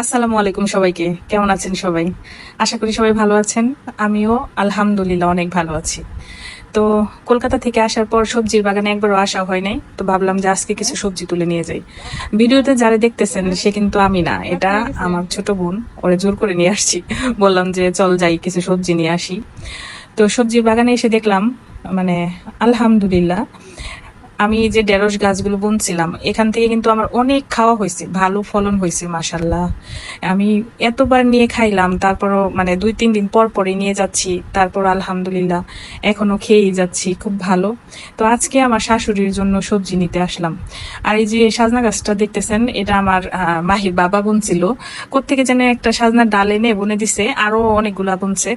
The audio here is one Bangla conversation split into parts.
আসসালামু আলাইকুম সবাইকে। কেমন আছেন সবাই? আশা করি সবাই ভালো আছেন। আমিও আলহামদুলিল্লাহ অনেক ভালো আছি। তো কলকাতা থেকে আসার পর সবজির বাগানে একবারও আসা হয় নাই, তো ভাবলাম যে আজকে কিছু সবজি তুলে নিয়ে যাই। ভিডিওতে যারা দেখতেছেন, সে কিন্তু আমি না, এটা আমার ছোট বোন, ওরে জোর করে নিয়ে আসছি। বললাম যে চল যাই, কিছু সবজি নিয়ে আসি। তো সবজির বাগানে এসে দেখলাম মানে আলহামদুলিল্লাহ আমি যে ঢেঁড়স গাছগুলো বুনছিলাম, এখান থেকে কিন্তু আমার অনেক খাওয়া হয়েছে, ভালো ফলন হয়েছে মাসাল্লাহ আমি এতবার নিয়ে খাইলাম, তারপরও মানে দুই, তিন দিন পর পরে নিয়ে যাচ্ছি, তারপর আলহামদুলিল্লাহ এখনও খেয়েই যাচ্ছি, খুব ভালো। তো আজকে আমার শাশুড়ির জন্য সবজি নিতে আসলাম। আর এই যে সাজনা গাছটা দেখতেছেন, এটা আমার মাহির বাবা বুনছিল। কোত্থেকে যেন একটা সাজনা ডাল এনে বুনে দিছে আরও অনেকগুলা বুনছে।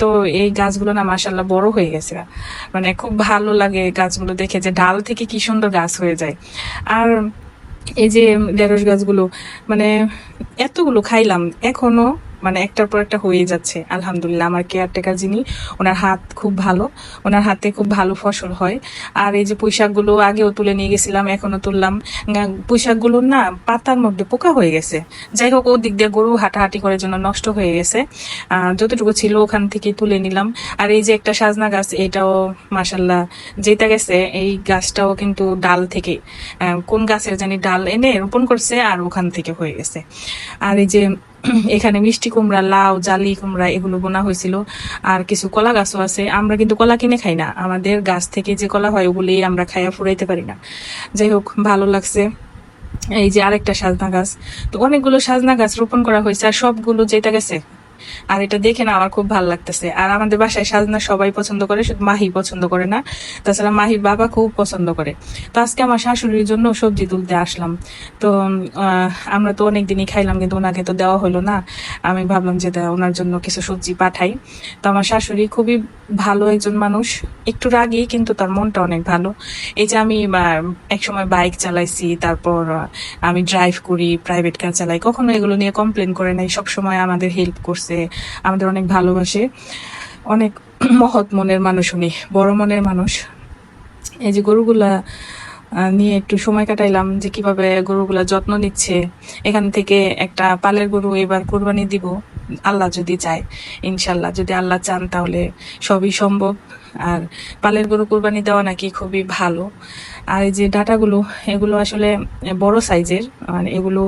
তো এই গাছগুলো না মাসাল্লাহ বড় হয়ে গেছে। মানে খুব ভালো লাগে গাছগুলো দেখে যে ডাল থেকে কি সুন্দর গাছ হয়ে যায়। আর এই যে ঢেঁড়স গাছগুলো মানে এতগুলো খাইলাম এখনও মানে একটার পর একটা হয়ে যাচ্ছে, আলহামদুলিল্লাহ। আমার কেয়ারটেকার যিনি, ওনার হাত খুব ভালো, ওনার হাতে খুব ভালো ফসল হয়। আর এই যে পুঁইশাকগুলো আগেও তুলে নিয়ে গেছিলাম এখনও তুললাম। গা- পুঁইশাকগুলো না পাতার মধ্যে পোকা হয়ে গেছে। যাই হোক ও দিক দিয়ে গরু হাঁটাহাঁটি করার জন্য নষ্ট হয়ে গেছে। যতটুকু ছিল ওখান থেকে তুলে নিলাম। আর এই যে একটা সাজনা গাছ, এটাও মাসাল্লাহ যেটা গেছে, এই গাছটাও কিন্তু ডাল থেকে কোন গাছের জানি ডাল এনে রোপণ করছে, আর ওখান থেকে হয়ে গেছে। আর এই যে এখানে মিষ্টি কুমড়া, লাউ, জালি কুমড়া এগুলো বোনা হয়েছিল। আর কিছু কলা গাছও আছে। আমরা কিন্তু কলা কিনে খাই না। আমাদের গাছ থেকে যে কলা হয় ওগুলি আমরা খাইয়া ফুরাইতে পারি না। যাই হোক, ভালো লাগছে। এই যে আরেকটা সাজনা গাছ। তো অনেকগুলো সাজনা গাছ রোপণ করা হয়েছে আর সবগুলো যেটা গেছে আর এটা দেখে না আমার খুব ভালো লাগতেছে। আর আমাদের বাসায় সাজনা সবাই পছন্দ করে, শুধু মাহি পছন্দ করে না। তাছাড়া মাহির বাবা খুব পছন্দ করে। তো আজকে আমার শাশুড়ির জন্য সবজি তুলতে আসলাম। তো আমরা তো অনেক দিনই খাইলাম, কিন্তু ওনাকে তো দেওয়া হলো না। আমি ভাবলাম যে ওনার জন্য কিছু সবজি পাঠাই। তো আমার শাশুড়ি খুবই ভালো একজন মানুষ। একটু রাগী, কিন্তু তার মনটা অনেক ভালো। এই যে আমি এক সময় বাইক চালাইছি, তারপর আমি ড্রাইভ করি, প্রাইভেট কার চালাই। কখনো এগুলো নিয়ে কমপ্লেন করে নাই সব সময় আমাদের হেল্প করছে। আমাদের অনেক ভালোবাসে। অনেক মহৎ মনের মানুষ উনি বড় মনের মানুষ। এই যে গরুগুলা নিয়ে একটু সময় কাটাইলাম যে কীভাবে গরুগুলা যত্ন নিচ্ছে। এখান থেকে একটা পালের গরু এবার কোরবানি দিব, আল্লাহ যদি চায় ইনশাল্লাহ যদি আল্লাহ চান তাহলে সবই সম্ভব। আর পালের গরু কোরবানি দেওয়া নাকি খুবই ভালো। আর এই যে ডাটাগুলো, এগুলো আসলে বড় সাইজের মানে এগুলো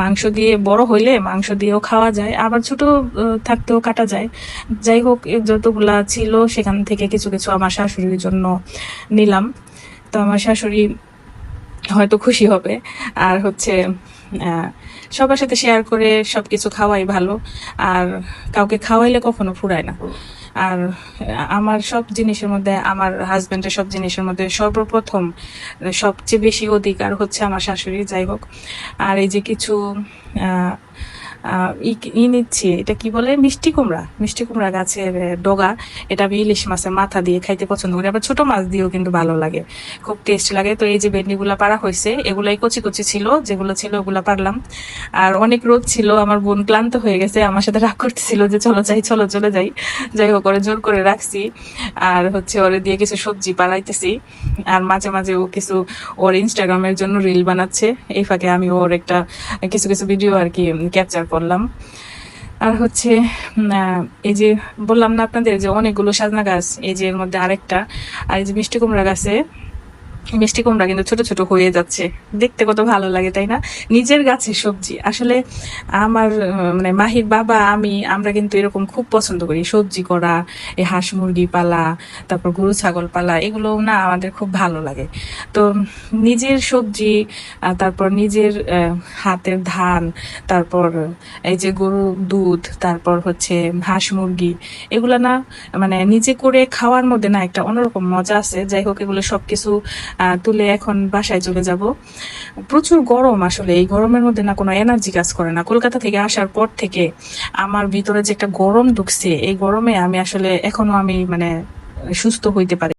মাংস দিয়ে বড় হইলে মাংস দিয়েও খাওয়া যায়, আবার ছোট থাকতেও কাটা যায়। যাই হোক, যতগুলা ছিল সেখান থেকে কিছু কিছু আমার শাশুড়ির জন্য নিলাম। তো আমার শাশুড়ি হয়তো খুশি হবে। আর হচ্ছে সবার সাথে শেয়ার করে সবকিছু খাওয়াই ভালো। আর কাউকে খাওয়াইলে কখনো ফুরায় না। আর আমার সব জিনিসের মধ্যে, আমার হাজব্যান্ডের সব জিনিসের মধ্যে সর্বপ্রথম, সবচেয়ে বেশি অধিকার হচ্ছে আমার শাশুড়ি যাই হোক। আর এই যে কিছু ই- নিচ্ছি, এটা কি বলে? মিষ্টি কুমড়া। মিষ্টি কুমড়া গাছের ডগা। এটা আমি ইলিশ মাছের মাথা দিয়ে খাইতে পছন্দ করি। আবার ছোট মাছ দিয়েও কিন্তু ভালো লাগে। খুব টেস্ট লাগে। তো এই যে ভেন্ডিগুলা পারা হয়েছে এগুলাই কচি কচি ছিল, যেগুলো ছিল ওগুলা পারলাম আর অনেক রোদ ছিল, আমার বোন ক্লান্ত হয়ে গেছে। আমার সাথে রাগ করতেছিল যে চলো যাই, চলো চলে যাই। যাই হোক করে জোর করে রাখছি। আর হচ্ছে ওরে দিয়ে কিছু সবজি পালাইতেছি আর মাঝে মাঝে ও কিছু, ওর ইনস্টাগ্রামের জন্য রিল বানাচ্ছে। এই ফাঁকে আমি ওর একটা কিছু কিছু ভিডিও আর কি ক্যাপচার করলাম আর হচ্ছে এই যে বললাম না আপনাদের যে অনেকগুলো সাজনা গাছ, এই যে এর মধ্যে আরেকটা, আর এই যে মিষ্টি কুমড়া গাছে মিষ্টি কুমড়া কিন্তু ছোট ছোট হয়ে যাচ্ছে। দেখতে কত ভালো লাগে, তাই না? নিজের গাছের সবজি। আসলে আমার মানে মাহির বাবা, আমি, আমরা কিন্তু এরকম খুব পছন্দ করি। সবজি করা, এই হাঁস মুরগি পালা, তারপর গরু, ছাগল পালা এগুলো না আমাদের খুব ভালো লাগে। তো নিজের সবজি তারপর নিজের হাতের ধান, তারপর এই যে গরু দুধ, তারপর হচ্ছে হাঁস মুরগি, এগুলো না মানে নিজে করে খাওয়ার মধ্যে না একটা অন্যরকম মজা আছে। যাই হোক, এগুলো সবকিছু তুলে এখন বাসায় চলে যাব। প্রচুর গরম আসলে, এই গরমের মধ্যে না কোনো এনার্জি কাজ করে না। কলকাতা থেকে আসার পর থেকে আমার ভিতরে যে একটা গরম ঢুকছে, এই গরমে আমি আসলে এখনও আমি মানে সুস্থ হইতে পারি